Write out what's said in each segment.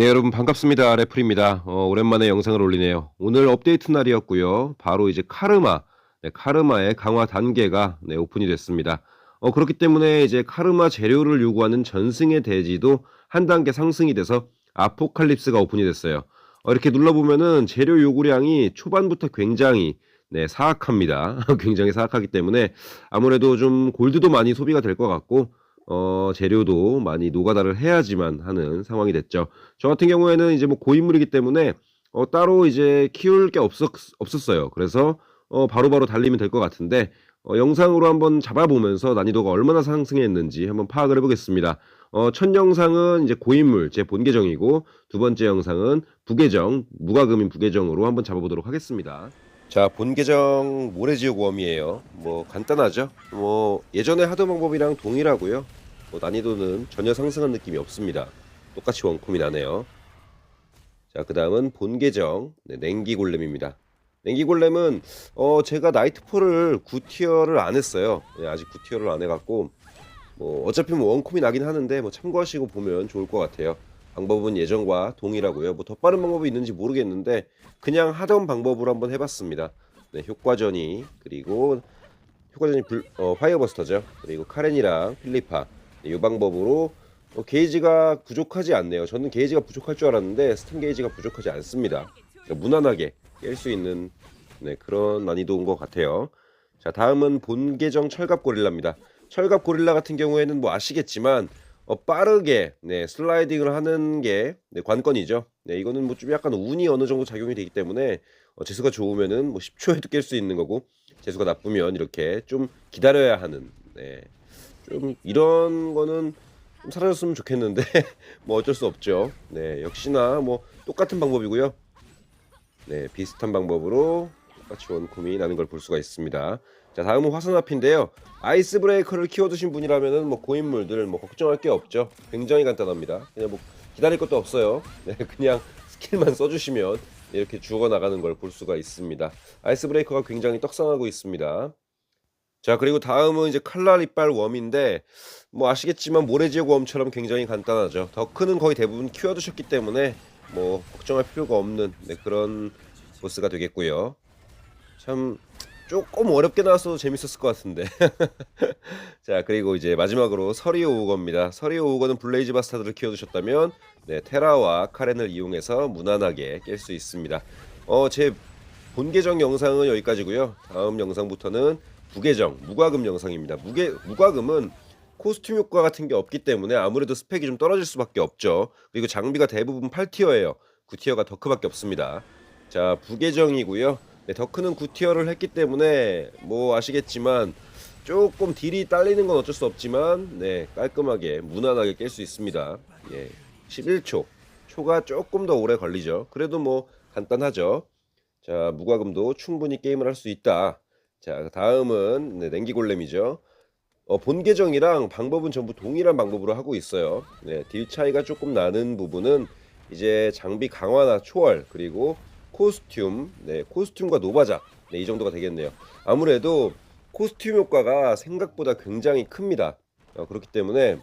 네, 여러분 반갑습니다. 레플입니다. 어, 오랜만에 영상을 올리네요. 오늘 업데이트 날이었고요. 바로 이제 카르마, 네, 카르마의 강화 단계가 네, 오픈이 됐습니다. 어, 그렇기 때문에 이제 카르마 재료를 요구하는 전승의 대지도 한 단계 상승이 돼서 아포칼립스가 오픈이 됐어요. 어, 이렇게 눌러보면은 재료 요구량이 초반부터 굉장히 네, 사악합니다. 굉장히 사악하기 때문에 아무래도 좀 골드도 많이 소비가 될 것 같고 어, 재료도 많이 노가다를 해야지만 하는 상황이 됐죠. 저 같은 경우에는 이제 뭐 고인물이기 때문에 어, 따로 이제 키울 게 없었, 없었어요. 그래서 어, 바로바로 달리면 될 것 같은데 어, 영상으로 한번 잡아보면서 난이도가 얼마나 상승했는지 한번 파악을 해보겠습니다. 어, 첫 영상은 이제 고인물 제 본 계정이고 두 번째 영상은 부계정 무과금인 부계정으로 한번 잡아보도록 하겠습니다. 자, 본 계정 모래지옥 웜이에요. 뭐 간단하죠? 뭐 예전에 하던 방법이랑 동일하고요. 뭐 난이도는 전혀 상승한 느낌이 없습니다. 똑같이 원콤이 나네요. 자, 그 다음은 본 계정 네, 냉기 골렘입니다. 냉기 골렘은 어 제가 나이트폴을 9티어를 안 했어요. 네, 아직 9티어를 안 해갖고 뭐 어차피 뭐 원콤이 나긴 하는데 뭐 참고하시고 보면 좋을 것 같아요. 방법은 예전과 동일하고요. 뭐 더 빠른 방법이 있는지 모르겠는데 그냥 하던 방법으로 한번 해봤습니다. 네, 효과전이 그리고 효과전이 불, 어, 파이어버스터죠. 그리고 카렌이랑 필리파 네, 이 방법으로 어, 게이지가 부족하지 않네요. 저는 게이지가 부족할 줄 알았는데 스팀 게이지가 부족하지 않습니다. 그러니까 무난하게 깰 수 있는 네, 그런 난이도인 것 같아요. 자 다음은 본 계정 철갑 고릴라입니다. 철갑 고릴라 같은 경우에는 뭐 아시겠지만 어, 빠르게 네, 슬라이딩을 하는 게 네, 관건이죠. 네, 이거는 뭐 좀 약간 운이 어느 정도 작용이 되기 때문에 어, 재수가 좋으면은 뭐 10초에도 깰 수 있는 거고 재수가 나쁘면 이렇게 좀 기다려야 하는 네, 좀 이런 거는 좀 사라졌으면 좋겠는데 뭐 어쩔 수 없죠. 네, 역시나 뭐 똑같은 방법이고요. 네, 비슷한 방법으로 똑같이 원콤이 나는 걸 볼 수가 있습니다. 자, 다음은 화산 앞인데요. 아이스 브레이커를 키워두신 분이라면은 뭐 고인물들 뭐 걱정할 게 없죠. 굉장히 간단합니다. 그냥 뭐 기다릴 것도 없어요. 네, 그냥 스킬만 써주시면 이렇게 죽어 나가는 걸 볼 수가 있습니다. 아이스 브레이커가 굉장히 떡상하고 있습니다. 자, 그리고 다음은 이제 칼날 이빨 웜인데 뭐 아시겠지만 모래지옥 웜처럼 굉장히 간단하죠. 더크는 거의 대부분 키워두셨기 때문에 뭐 걱정할 필요가 없는 네, 그런 보스가 되겠고요. 참 조금 어렵게 나왔어도 재밌었을 것 같은데. 자 그리고 이제 마지막으로 서리 오 우거입니다. 서리 오 우거는 블레이즈 바스타드를 키워두셨다면 네, 테라와 카렌을 이용해서 무난하게 깰 수 있습니다. 어제 본 계정 영상은 여기까지고요. 다음 영상부터는 부계정 무과금 영상입니다. 무게 무과금은 코스튬 효과 같은 게 없기 때문에 아무래도 스펙이 좀 떨어질 수밖에 없죠. 그리고 장비가 대부분 8티어예요. 9티어가 더크밖에 없습니다. 자 부계정이고요. 네, 더크는 9티어를 했기 때문에 뭐 아시겠지만 조금 딜이 딸리는 건 어쩔 수 없지만 네 깔끔하게 무난하게 깰 수 있습니다. 예, 11초 초가 조금 더 오래 걸리죠. 그래도 뭐 간단하죠. 자 무과금도 충분히 게임을 할 수 있다. 자 다음은 네, 냉기 골렘이죠. 어, 본 계정이랑 방법은 전부 동일한 방법으로 하고 있어요. 네, 딜 차이가 조금 나는 부분은 이제 장비 강화나 초월 그리고 코스튬, 네, 코스튬과 노바작 네, 이 정도가 되겠네요. 아무래도 코스튬 효과가 생각보다 굉장히 큽니다. 어, 그렇기 때문에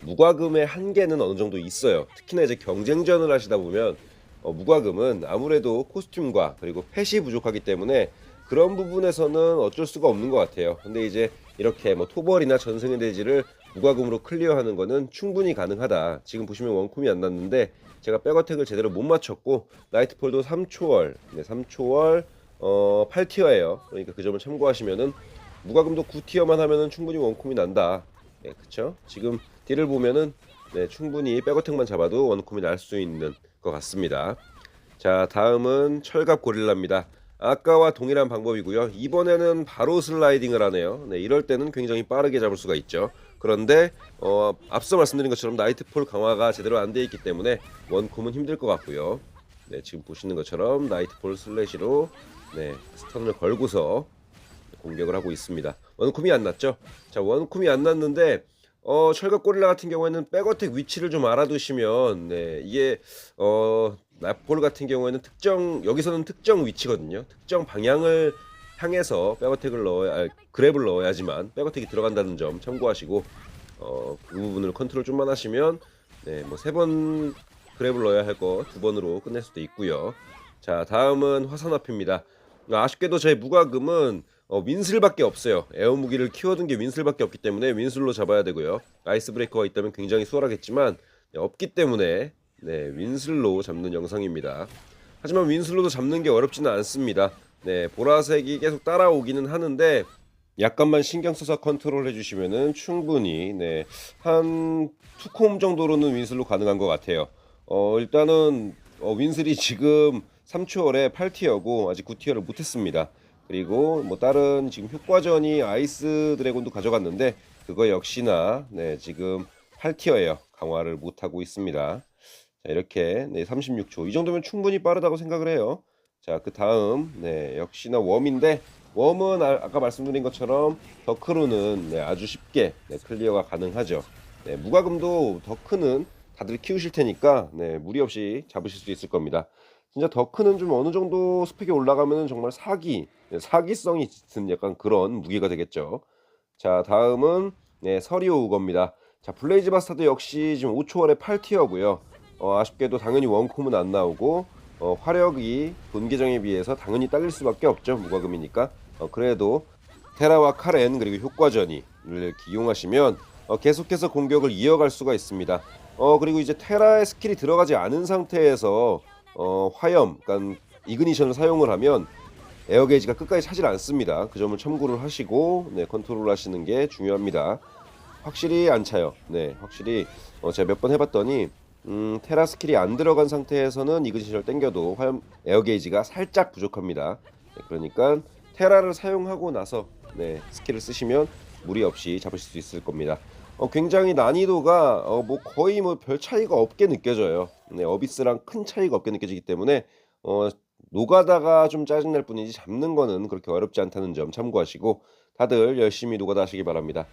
무과금의 한계는 어느 정도 있어요. 특히나 이제 경쟁전을 하시다 보면 어, 무과금은 아무래도 코스튬과 그리고 펫이 부족하기 때문에 그런 부분에서는 어쩔 수가 없는 것 같아요. 근데 이제 이렇게 뭐 토벌이나 전승의 대지를 무과금으로 클리어하는 거는 충분히 가능하다. 지금 보시면 원콤이 안 났는데 제가 백어택을 제대로 못 맞췄고 나이트폴도 3초월, 네, 3초월 어 8티어예요. 그러니까 그 점을 참고하시면은 무과금도 9티어만 하면은 충분히 원콤이 난다. 네, 그쵸? 지금 딜을 보면은 네, 충분히 백어택만 잡아도 원콤이 날 수 있는 것 같습니다. 자, 다음은 철갑 고릴라입니다. 아까와 동일한 방법이고요. 이번에는 바로 슬라이딩을 하네요. 네, 이럴 때는 굉장히 빠르게 잡을 수가 있죠. 그런데 어, 앞서 말씀드린 것처럼 나이트폴 강화가 제대로 안 되어 있기 때문에 원콤은 힘들 것 같고요. 네, 지금 보시는 것처럼 나이트폴 슬래시로 네, 스턴을 걸고서 공격을 하고 있습니다. 원콤이 안 났죠? 자, 원콤이 안 났는데 어, 철갑 고릴라 같은 경우에는 백어택 위치를 좀 알아두시면 네, 이게 어, 나폴 같은 경우에는 특정 여기서는 특정 위치거든요. 특정 방향을 향해서 백어택을 넣어야 아, 그랩을 넣어야지만 백어택이 들어간다는 점 참고하시고 어, 그 부분을 컨트롤 좀만 하시면 네, 뭐 세 번 그랩을 넣어야 할 거 두 번으로 끝낼 수도 있고요. 자 다음은 화산 앞입니다. 아쉽게도 제 무과금은 어, 윈슬밖에 없어요. 에어 무기를 키워둔 게 윈슬밖에 없기 때문에 윈슬로 잡아야 되고요. 아이스 브레이커가 있다면 굉장히 수월하겠지만 네, 없기 때문에 네, 윈슬로 잡는 영상입니다. 하지만 윈슬로도 잡는 게 어렵지는 않습니다. 네, 보라색이 계속 따라오기는 하는데 약간만 신경 써서 컨트롤 해주시면은 충분히 네, 한 투콤 정도로는 윈슬로 가능한 것 같아요. 어, 일단은 어, 윈슬이 지금 3초월에 8티어고 아직 9티어를 못했습니다. 그리고 뭐 다른 지금 효과전이 아이스 드래곤도 가져갔는데 그거 역시나 네, 지금 8티어예요. 강화를 못하고 있습니다. 자, 이렇게 네, 36초. 이 정도면 충분히 빠르다고 생각을 해요. 자, 그 다음 네, 역시나 웜인데 웜은 아, 까 말씀드린 것처럼 더크로는 네, 아주 쉽게 네, 클리어가 가능하죠. 네, 무과금도 더크는 다들 키우실 테니까 네, 무리 없이 잡으실 수 있을 겁니다. 진짜 더크는 좀 어느 정도 스펙이 올라가면 정말 사기, 네, 사기성이 짙은 약간 그런 무기가 되겠죠. 자, 다음은 네, 서리오 우거입니다. 자, 블레이즈 바스타도 역시 지금 5초월에 8티어고요. 어, 아쉽게도 당연히 원콤은 안 나오고 어, 화력이 본 계정에 비해서 당연히 딸릴 수밖에 없죠. 무과금이니까. 어, 그래도 테라와 카렌 그리고 효과전이를 이용하시면 어, 계속해서 공격을 이어갈 수가 있습니다. 어, 그리고 이제 테라의 스킬이 들어가지 않은 상태에서 어, 화염, 그러니까 이그니션을 사용을 하면 에어 게이지가 끝까지 차질 않습니다. 그 점을 참고를 하시고 네, 컨트롤 하시는 게 중요합니다. 확실히 안 차요. 네, 확실히 어, 제가 몇 번 해봤더니 음, 테라 스킬이 안 들어간 상태에서는 이그니션을 땡겨도 화염 에어 게이지가 살짝 부족합니다. 네, 그러니까 테라를 사용하고 나서 네, 스킬을 쓰시면 무리 없이 잡으실 수 있을 겁니다. 어, 굉장히 난이도가 어, 뭐 거의 뭐 별 차이가 없게 느껴져요. 네, 어비스랑 큰 차이가 없게 느껴지기 때문에 어, 노가다가 좀 짜증날 뿐이지 잡는 거는 그렇게 어렵지 않다는 점 참고하시고 다들 열심히 노가다 하시기 바랍니다.